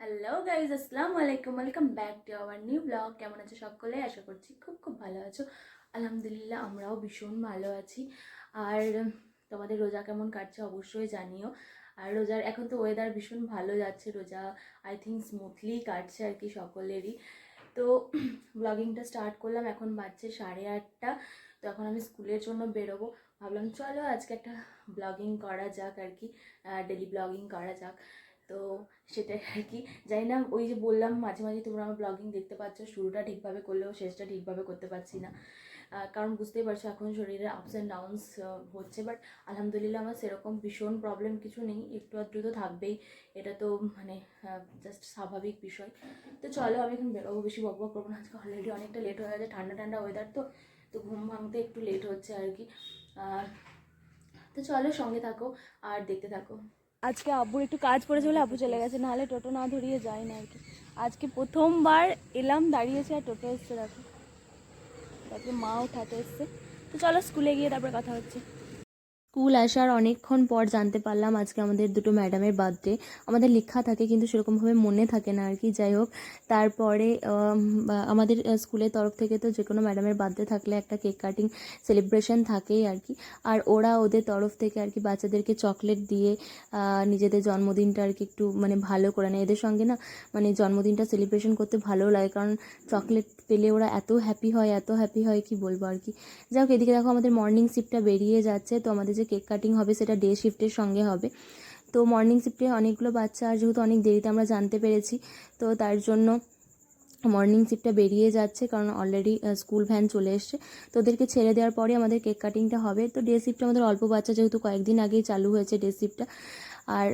Hello guys আসসালামু আলাইকুম welcome back to our new blog কেমন আছো সকলে? আশা করছি খুব খুব ভালো আছো। আলহামদুলিল্লাহ, আমরাও ভীষণ ভালো আছি। আর তোমাদের রোজা কেমন কাটছে অবশ্যই জানিও। আর রোজার, এখন তো ওয়েদার ভীষণ ভালো যাচ্ছে। রোজা আই থিঙ্ক স্মুথলি কাটছে আর কি সকলেরই। তো ব্লগিংটা স্টার্ট করলাম। এখন বাজছে সাড়ে আটটা। তো এখন আমি স্কুলের জন্য বেরোবো। ভাবলাম, চলো আজকে একটা ব্লগিং করা যাক আর কি। ডেলি ব্লগিং করা যাক। তো সেটাই আর কি। জানি না, ওই যে বললাম মাঝে মাঝে তোমরা আমার ব্লগিং দেখতে পাচ্ছ, শুরুটা ঠিকভাবে করলেও শেষটা ঠিকভাবে করতে পারছি না। কারণ বুঝতেই পারছ এখন শরীরে আপস অ্যান্ড ডাউনস হচ্ছে। বাট আলহামদুলিল্লাহ আমার সেরকম ভীষণ প্রবলেম কিছু নেই, একটু আধটু তো থাকবেই। এটা তো মানে জাস্ট স্বাভাবিক বিষয়। তো চলো আমি এখন বেরোবো, বেশি বক বক করব না। আজকে অলরেডি অনেকটা লেট হয়ে গেছে, ঠান্ডা ঠান্ডা ওয়েদার তো তো ঘুম ভাঙতে একটু লেট হচ্ছে আর কি। তো চলো সঙ্গে থাকো, আর দেখতে থাকো। আজকে আব্বুর একটু কাজ পড়েছে বলে আব্বু চলে গেছে, নাহলে টোটো না ধরিয়ে যায় না আর কি। আজকে প্রথমবার এলাম, দাঁড়িয়েছে আর টোটো এসছে দেখো। তারপরে মা উঠাতে এসছে। তো চলো স্কুলে গিয়ে তারপরে কথা হচ্ছে। স্কুল আসার অনেকক্ষণ পর জানতে পারলাম আজকে আমাদের দুটো ম্যাডামের বার্থডে। আমাদের লেখা থাকে কিন্তু সেরকমভাবে মনে থাকে না আর কি যাই হোক, তারপরে আমাদের স্কুলের তরফ থেকে তো যে কোনো ম্যাডামের বার্থডে থাকলে একটা কেক কাটিং সেলিব্রেশন থাকেই আর কি আর ওরা ওদের তরফ থেকে আর কি বাচ্চাদেরকে চকলেট দিয়ে নিজেদের জন্মদিনটা আর কি একটু মানে ভালো করে নেয়। এদের সঙ্গে না মানে জন্মদিনটা সেলিব্রেশন করতে ভালো লাগে, কারণ চকলেট পেলে ওরা এত হ্যাপি হয়, এত হ্যাপি হয়, কি বলব আর কি যাই হোক, এদিকে দেখো আমাদের মর্নিং শিফটটা বেরিয়ে যাচ্ছে, তো আমাদের যে কেক কাটিং হবে সেটা ডে শিফটের সঙ্গে হবে। তো মর্নিং শিফটে অনেকগুলো বাচ্চা, আর যেহেতু অনেক দেরিতে আমরা জানতে পেরেছি, তো তার জন্য মর্নিং শিফটটা বেরিয়ে যাচ্ছে কারণ অলরেডি স্কুল ভ্যান চলে এসছে। তো ওদেরকে ছেড়ে দেওয়ার পরে আমাদের কেক কাটিংটা হবে। তো ডে শিফটটা আমাদের অল্প বাচ্চা, যেহেতু কয়েকদিন আগেই চালু হয়েছে ডে শিফটটা আর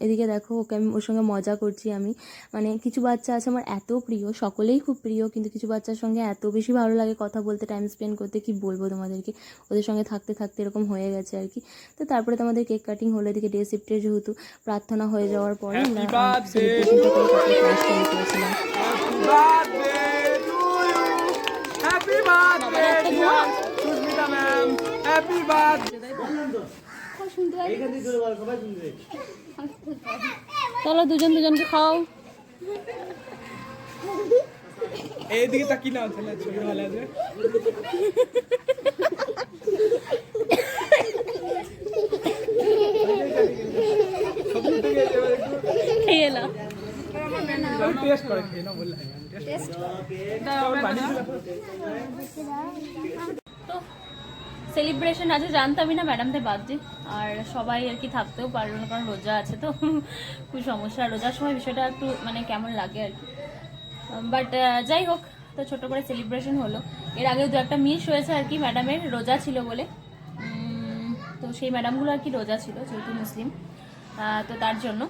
এদিকে দেখো ওকে আমি ওর সঙ্গে মজা করছি আমি। মানে কিছু বাচ্চা আছে আমার এত প্রিয় সকলেই খুব প্রিয় কিন্তু কিছু বাচ্চার সঙ্গে এত বেশি ভালো লাগে কথা বলতে টাইম স্পেন্ড করতে কি বলব তোমাদেরকে? ওদের সঙ্গে থাকতে থাকতে এরকম হয়ে গেছে আর কি। তো তারপরে তো আমাদের কেক কাটিং হলো এদিকে ডে শিফটের যেহেতু প্রার্থনা হয়ে যাওয়ার পরে আমরা Happy birthday. চলো দুজন দুজনকে খাও এইদিকে তাকি না তাহলে ছবি ভালো আছে। খেয়ে এলাম টেস্ট করে খেয়ে না বললে টেস্ট সেলিব্রেশন আছে, জানতামই না ম্যাডামদের বার্থডে। আর সবাই আর কি থাকতেও পারল না, কারণ রোজা আছে তো। খুব সমস্যা। রোজার সময় বিষয়টা একটু মানে কেমন লাগে আর কি। বাট যাই হোক, তো ছোট করে সেলিব্রেশন হলো। এর আগেও দু একটা মিস হয়েছে আর কি ম্যাডামের রোজা ছিল বলে। তো সেই ম্যাডামগুলো আর কি রোজা ছিল, যেহেতু মুসলিম। তো তার জন্য।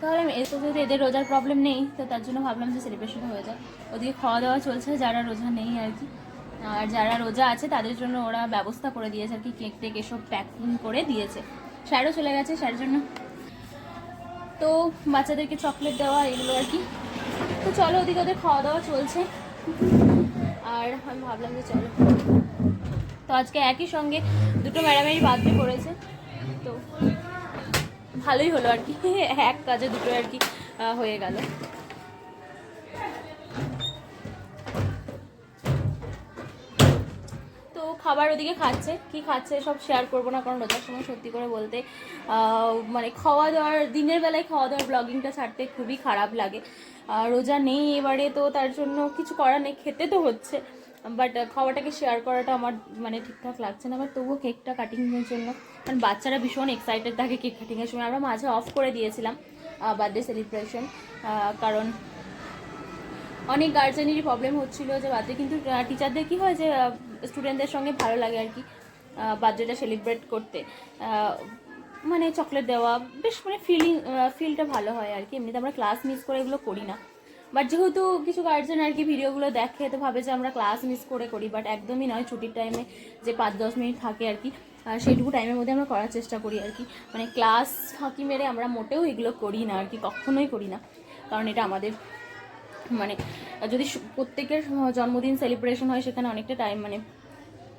তাহলে আমি এত যেহেতু এদের রোজার প্রবলেম নেই, তো তার জন্য ভাবলাম যে সেলিব্রেশন হয়ে যায় ওদিকে খাওয়া দাওয়া চলছে, যারা রোজা নেই আর কি। আর যারা রোজা আছে, তাদের জন্য ওরা ব্যবস্থা করে দিয়েছে আর কি, কেক টেক এসব প্যাকিং করে দিয়েছে। স্যারও চলে গেছে স্যারের জন্য। তো বাচ্চাদেরকে চকলেট দেওয়া, এগুলো আর কি। তো চলো ওদিকে ওদের খাওয়া দাওয়া চলছে। আর আমি ভাবলাম যে চলো। তো আজকে একই সঙ্গে দুটো ম্যাডামেরই বার্থডে করেছে তো ভালোই হলো আর কি। এক কাজে দুটো আর কি হয়ে গেল। তো খাবার ওদিকে খাচ্ছে, কি খাচ্ছে সব শেয়ার করব না, কারণ রোজার সময় সত্যি করে বলতে মানে খাওয়া দাওয়ার, দিনের বেলায় খাওয়া দাওয়ার ব্লগিংটা ছাড়তে খুবই খারাপ লাগে। রোজা নেই এবারে, তো তার জন্য কিছু করার নেই, খেতে তো হচ্ছে বাট খাওয়াটাকে শেয়ার করাটা আমার মানে ঠিকঠাক লাগছে না বাট তবুও কেকটা কাটিংয়ের জন্য, কারণ বাচ্চারা ভীষণ এক্সাইটেড থাকে কেক কাটিংয়ের সময়। আমরা মাঝে অফ করে দিয়েছিলাম বার্থডে সেলিব্রেশন কারণ অনেক গার্জেনেরই প্রবলেম হচ্ছিল যে বার্থডে কিন্তু টিচারদের কি হয় যে স্টুডেন্টদের সঙ্গে ভালো লাগে আর কি বার্থডেটা সেলিব্রেট করতে। মানে চকলেট দেওয়া, বেশ মানে ফিলিং ফিলটা ভালো হয় আর কি। এমনিতে আমরা ক্লাস মিস করে এগুলো করি না। বাট যেহেতু কিছু গার্জেন আর কি ভিডিওগুলো দেখে, তো ভাবে যে আমরা ক্লাস মিস করে করি। বাট একদমই নয়, ছুটির টাইমে যে পাঁচ, দশ মিনিট থাকে আর কি সেইটুকু টাইমের মধ্যে আমরা করার চেষ্টা করি আর কি। মানে ক্লাস ফাঁকি মেরে আমরা মোটেও এগুলো করি না আর কি, কখনোই করি না। কারণ এটা আমাদের মানে যদি প্রত্যেকের জন্মদিন সেলিব্রেশন হয়, সেখানে অনেকটা টাইম মানে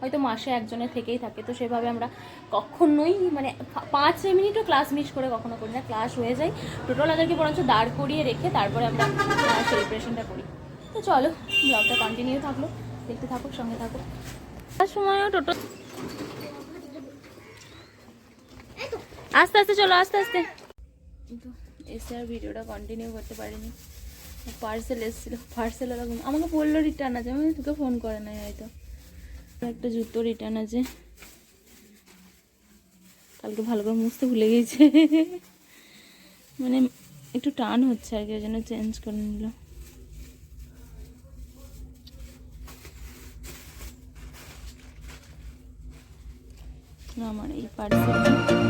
হয়তো মাসে একজনের থেকেই থাকে। তো সেভাবে আমরা কখনোই মানে পাঁচ মিনিটও ক্লাস মিস করে কখনো করি না। ক্লাস হয়ে যায়। টোটাল ওদেরকে বরঞ্চ দাঁড় করিয়ে রেখে তারপরে আমরা সেলিব্রেশনটা করি। তো চলো ব্লগটা কন্টিনিউ থাকল। দেখতে থাকুক সঙ্গে থাকুক তার সময়ও টোটো আস্তে আস্তে চলো, আস্তে আস্তে। এসে আর ভিডিওটা কন্টিনিউ করতে পারিনি। পার্সেল এসেছিল পার্সেল ওরকম। আমাকে বলল রিটার্ন আছে, আমি তোকে ফোন করে নাই হয়তো। একটা জুতো রিটার্ন আছে। কালকে ভালো করে মুছতে ভুলে গেছে। মানে একটু টান হচ্ছে আর কি, ওই জন্য চেঞ্জ করে নিল। আমার এই পার্সেল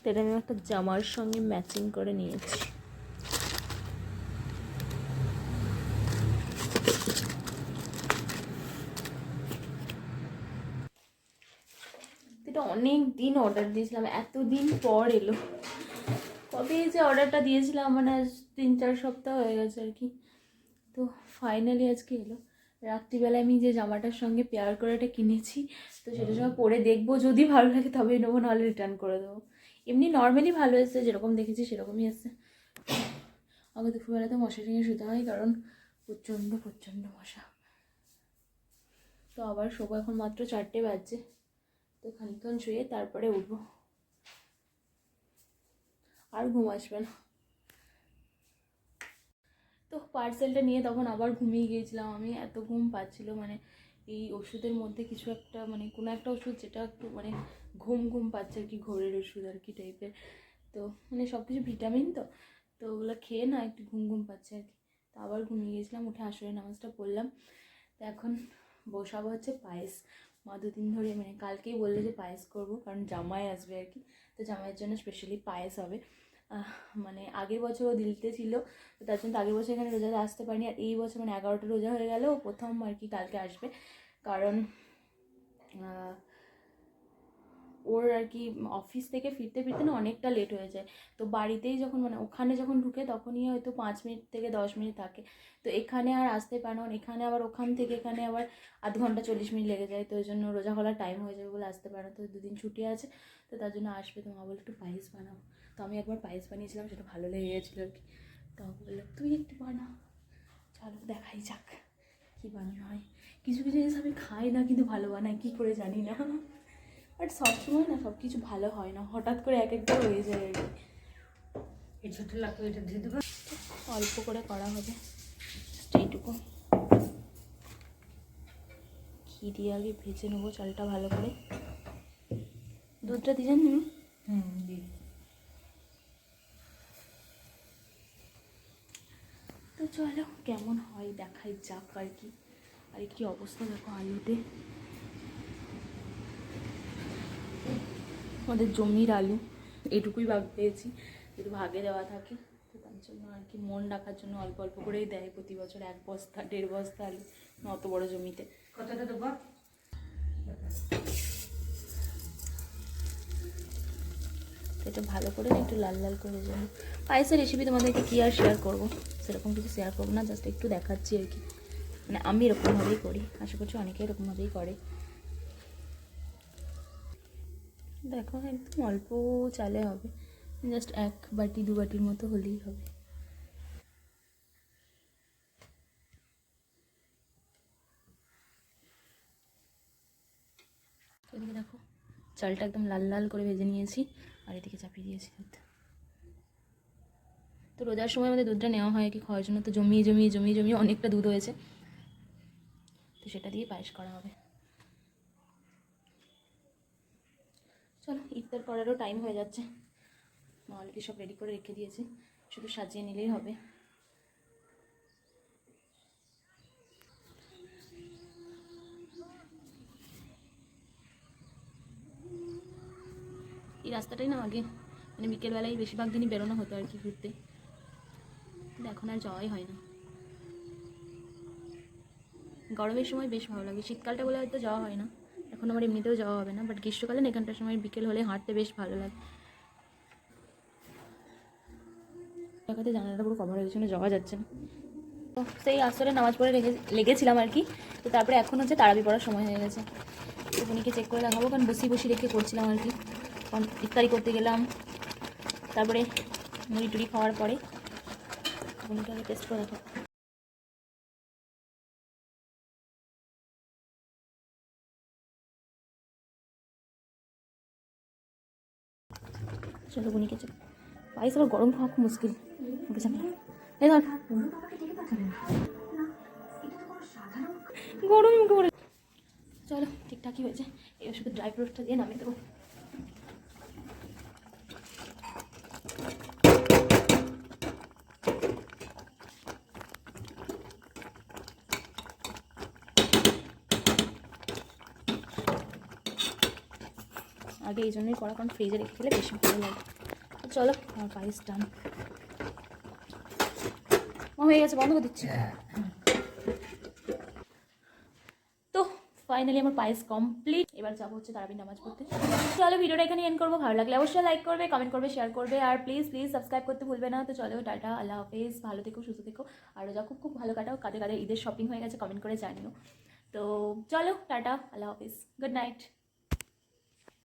তো এটা আমি একটা জামার সঙ্গে ম্যাচিং করে নিয়েছি। অনেক দিন অর্ডার দিয়েছিলাম, এতদিন পর এলো। কবে যে অর্ডারটা দিয়েছিলাম মানে আজ তিন চার সপ্তাহ হয়ে গেছে আর কি। তো ফাইনালি আজকে এলো। রাত্রিবেলায় আমি যে জামাটার সঙ্গে পেয়ার করে এটা কিনেছি, তো সেটা সময় পরে দেখব, যদি ভালো লাগে তবে নেব, নাহলে রিটার্ন করে দেবো। এমনি নর্মালি ভালো এসছে, যেরকম দেখেছি সেরকমই এসছে আগে দুপুরবেলাতে মশারি নিয়ে শুতে হয়, কারণ প্রচণ্ড প্রচণ্ড মশা। তো আবার শোবো, এখন মাত্র চারটে বাজছে। তো খানিকক্ষণ শুয়ে তারপরে উঠবো। আর ঘুম আসবে না। তো পার্সেলটা নিয়ে তখন আবার ঘুমিয়ে গিয়েছিলাম আমি। এত ঘুম পাচ্ছিল মানে এই ওষুধের মধ্যে কিছু একটা মানে কোনো একটা ওষুধ যেটা একটু মানে ঘুম ঘুম পাচ্ছে আর কি, ঘোরের ওষুধ আর কি টাইপের তো মানে সব কিছু ভিটামিন তো। তো ওগুলো খেয়ে না একটু ঘুম ঘুম পাচ্ছে আর কি। তো আবার ঘুমিয়ে গিয়েছিলাম উঠে আসরে নামাজটা পড়লাম। তো এখন বসাবো হচ্ছে পায়েস। মা দুদিন ধরে মানে কালকেই বললে যে পায়েস করব, কারণ জামাই আসবে আর কি। তো জামাইয়ের জন্য স্পেশালি পায়েস হবে। মানে আগের বছর ও দিল্লিতে ছিল, তো তার জন্য আগের বছর এখানে রোজাতে আসতে পারিনি। আর এই বছর মানে এগারোটা রোজা হয়ে গেল, ও প্রথম আর কি কালকে আসবে। কারণ ওর আর কি অফিস থেকে ফিরতে ফিরতে না অনেকটা লেট হয়ে যায়। তো বাড়িতেই যখন মানে ওখানে যখন ঢুকে তখনই হয়তো পাঁচ মিনিট থেকে দশ মিনিট থাকে। তো এখানে আর আসতে পারে না, এখানে আবার ওখান থেকে এখানে আবার আধ ঘণ্টা চল্লিশ মিনিট লেগে যায়। তো ওই জন্য রোজা খোলার টাইম হয়ে যাবে বলে আসতে পারে না। তো দুদিন ছুটি আছে, তো তার জন্য আসবে। তো মা বলে একটু পায়েস বানাও। তো আমি একবার পায়েস বানিয়েছিলাম, সেটা ভালো লেগে গেছিল আর কি। তো বলল, তুই একটু বানা চলো দেখাই যাক কী বানানো হয়। কিছু কিছু জিনিস আমি খাই না, কিন্তু ভালো বানাই, কী করে জানি না। বাট সবসময় না সব কিছু ভালো হয় না। হঠাৎ করে এক একবার হয়ে যায় আর কি। ছোট এটা দিয়ে দেবো। অল্প করে করা হবে। এইটুকু। ঘি দিয়ে আগে ভেজে নেব চালটা ভালো করে। দুধটা দিয়েছেন তুমি? হুম দিই তো চলো কেমন হয়? দেখাই যাক আর কি। আর কি অবস্থা দেখো আলুতে। আমাদের জমির আলু এটুকুই ভাগ পেয়েছি একটু ভাগে দেওয়া থাকে তো তার জন্য আর কি মন রাখার জন্য অল্প অল্প করেই দেয় প্রতি বছর এক বস্তা দেড় বস্তা আলু অত বড় জমিতে। কতটা দেবো? এটা ভালো করে একটু লাল লাল করে যাব পায়েসের রেসিপি তোমাদেরকে কী আর শেয়ার করব? সেরকম কিছু শেয়ার করব না জাস্ট একটু দেখাচ্ছি আর কি। মানে আমি এরকমভাবেই করি আশা করছি অনেকে এরকমভাবেই করে। দেখো একদম অল্প চালে হবে। জাস্ট এক বাটি, দু বাটির মতো হলেই হবে। এদিকে দেখো, চালটা একদম লাল লাল করে ভেজে নিয়েছি, আর এদিকে চাপিয়ে দিয়েছি দুধ। তো রোজার সময় আমাদের দুধটা নেওয়া হয় কি, খাওয়ার জন্য। তো জমিয়ে জমিয়ে জমিয়ে জমিয়ে অনেকটা দুধ হয়েছে। তো সেটা দিয়ে পায়েস করা হবে। ইফতার করারও টাইম হয়ে যাচ্ছে। মা অলরেডি সব রেডি করে রেখে দিয়েছে। শুধু সাজিয়ে নিলেই হবে। এই রাস্তাটাই না আগে মানে বিকেলবেলায় বেশিরভাগ দিনই বেরোনো হতো আর কি ঘুরতে। এখন আর যাওয়াই হয় না। গরমের সময় বেশ ভালো লাগে। শীতকালটা বলে হয়তো যাওয়া হয় না। এখন আমার এমনিতেও যাওয়া হবে না বাট গ্রীষ্মকালে এখানটার সময় বিকেল হলে হাঁটতে বেশ ভালো লাগে। জানালাটা পুরো কভার হয়ে গেছে মানে যাওয়া যাচ্ছে না। তো সেই আসরে নামাজ পড়ে রেখে লেগেছিলাম আর কি, তো তারপরে এখন হচ্ছে তারাবি পড়ার সময় হয়ে গেছে। তো চেক করে দেখাবো, কারণ বসি বসি রেখে করছিলাম আর কি। কারণ ইফতারি করতে গেলাম, তারপরে মুড়ি টুড়ি খাওয়ার পরে আগে টেস্ট করে দেখাবো। চলো বুনিকে চলো। পায়েস আবার গরম খাওয়া খুব মুশকিল। এই ধর। গরম মুখে চলো, ঠিকঠাকই হয়েছে। এবার শুধু ড্রাই ফ্রুটটা দিয়ে নামিয়ে দেবো। আগে এই জন্যই করা কারণ ফ্রিজে রেখে দিলে বেশি ভালো লাগে। চলো, আমার পায়েস ডান হয়ে গেছে, বন্ধ করে দিচ্ছি। তো ফাইনালি আমার পায়েস কমপ্লিট এবার যাব হচ্ছে তারাবি নামাজ পড়তে। চলো, ভিডিওটা এখানে এন্ড করব। ভালো লাগলে অবশ্যই লাইক করবে কমেন্ট করবে শেয়ার করবে। আর প্লিজ প্লিজ সাবস্ক্রাইব করতে ভুলবে না। তো চলো, টাটা, আল্লাহ হাফেজ। ভালো থেকো, সুস্থ থেকো। আর রোজা খুব খুব ভালো কাটাও। কাদের কাদের ঈদের শপিং হয়ে গেছে কমেন্ট করে জানিও। তো চলো, টাটা, আল্লাহ হাফেজ। Good night